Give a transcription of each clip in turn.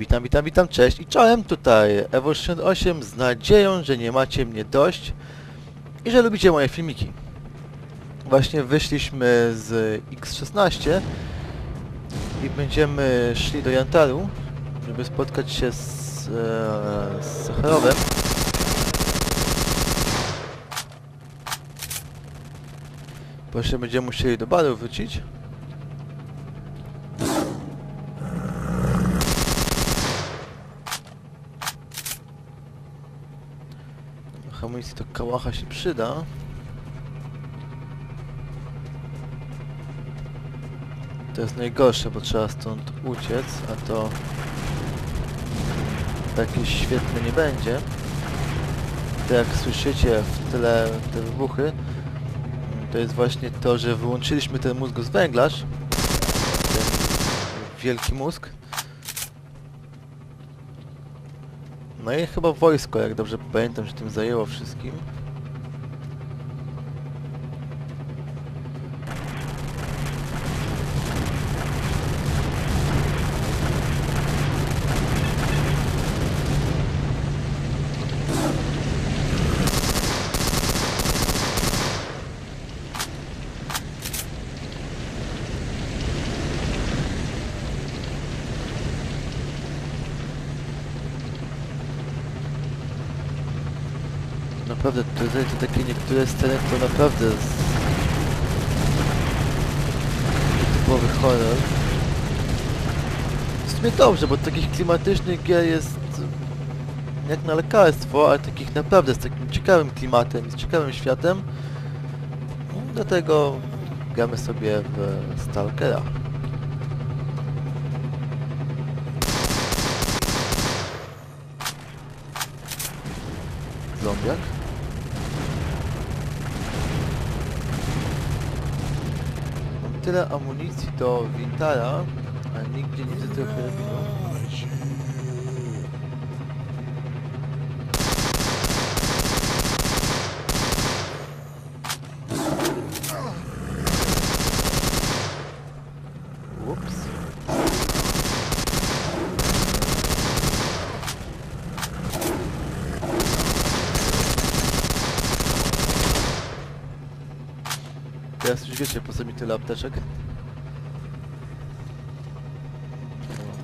Witam, witam, witam, cześć i czołem, tutaj Evo68 z nadzieją, że nie macie mnie dość i że lubicie moje filmiki. Właśnie wyszliśmy z X16 i będziemy szli do Jantaru, żeby spotkać się z, e, z Sacharowem. Właśnie będziemy musieli do baru wrócić. Amunicji to kałacha się przyda. To jest najgorsze, bo trzeba stąd uciec, a to takie świetne nie będzie. To jak słyszycie w tle te wybuchy, to jest właśnie to, że wyłączyliśmy ten mózg z węglarz, ten wielki mózg. No i chyba wojsko, jak dobrze pamiętam, się tym zajęło wszystkim. Naprawdę, tutaj to takie niektóre sceny to naprawdę z... typowy horror. W sumie dobrze, bo takich klimatycznych gier jest jak na lekarstwo, ale takich naprawdę z takim ciekawym klimatem z ciekawym światem. No, Dlatego gramy sobie w Stalkera. Zombiak. Mam tyle amunicji do Wintara, a nigdzie nie widzę tego karabinu. Ups. Teraz już wiecie po co mi tyle apteczek.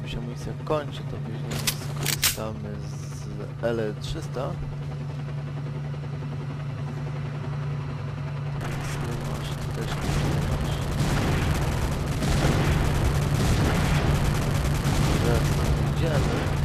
Mi się amunicja kończy, to później skorzystamy z L300. Masz, ty też nie masz. Teraz idziemy.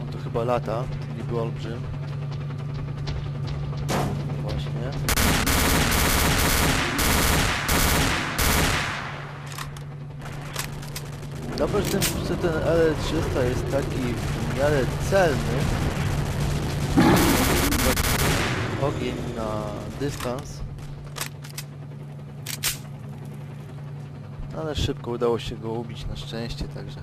On to chyba lata, nie był olbrzym. Właśnie. Dobrze, że ten, że ten L300 jest taki w miarę celny. Ogień na dystans. Ale szybko udało się go ubić na szczęście, także...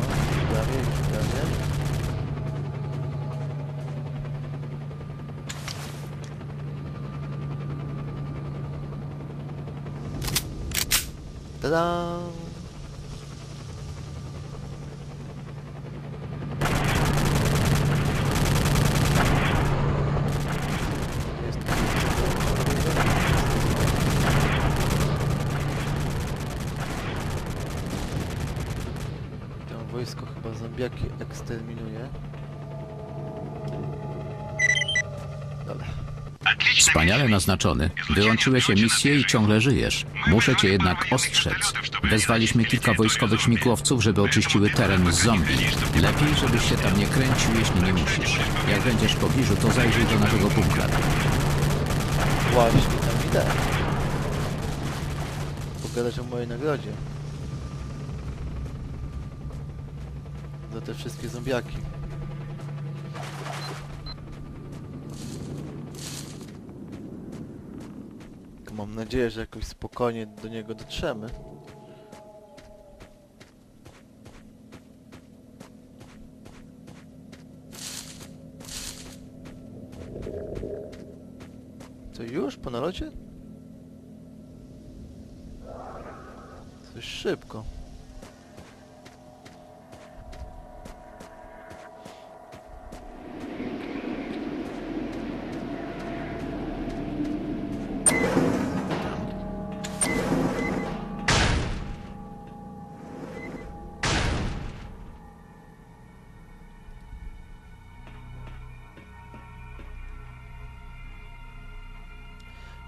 No, prawie, już prawie. Tada! To wojsko chyba zombiaki eksterminuje. Wspaniale naznaczony. Wyłączyłeś emisję i ciągle żyjesz. Muszę cię jednak ostrzec. Wezwaliśmy kilka wojskowych śmigłowców, żeby oczyściły teren z zombie. Lepiej, żebyś się tam nie kręcił, jeśli nie musisz. Jak będziesz w pobliżu, to zajrzyj do naszego bunkra. Właśnie tam idę. Pogadać o mojej nagrodzie. Za te wszystkie zombiaki. Mam nadzieję, że jakoś spokojnie do niego dotrzemy. Co już? Po nalocie? Coś szybko.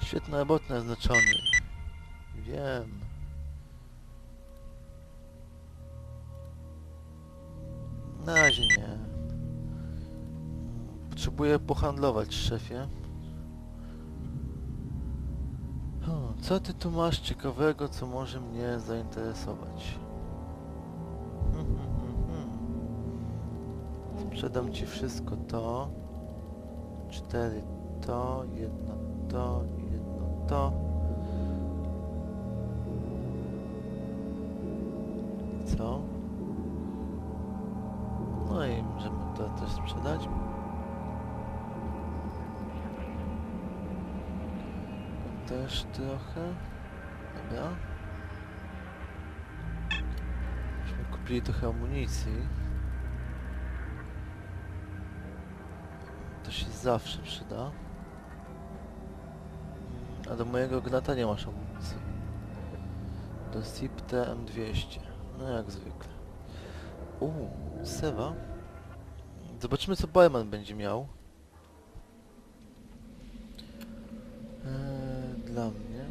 Świetna robota naznaczony. Wiem. Na razie nie. Potrzebuję pohandlować, szefie. O, co ty tu masz ciekawego, co może mnie zainteresować? Hmm, hmm, hmm, hmm. Sprzedam ci wszystko to. Cztery to, jedno to, to. Co? No i możemy to też sprzedać. Też trochę. Dobra. Myśmy kupili trochę amunicji. To się zawsze przyda. A do mojego gnata nie masz amunicji. Do SIP TM200. No jak zwykle. Uuu, Sewa. Zobaczymy co Boeman będzie miał. Eee, dla mnie.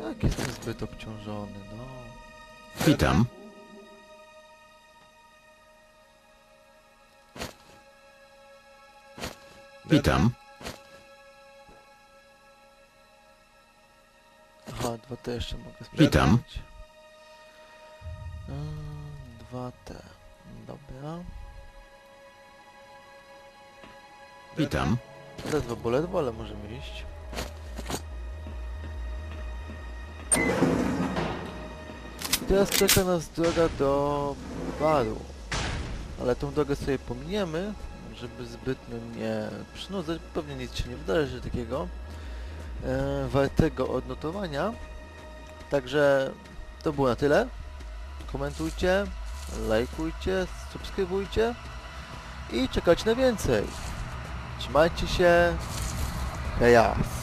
Jak jestem zbyt obciążony, no. Witam. Witam. Aha, dwa T jeszcze mogę sprawdzić. Witam. Mm, T. Dobra. Witam. Ledwo, bo ledwo, ale możemy iść. Teraz czeka nas droga do baru. Ale tą drogę sobie pominiemy, żeby zbytnio nie przynudzać. Pewnie nic się nie wydarzy takiego wartego odnotowania. Także to było na tyle. Komentujcie, lajkujcie, subskrybujcie i czekajcie na więcej. Trzymajcie się. Hejas.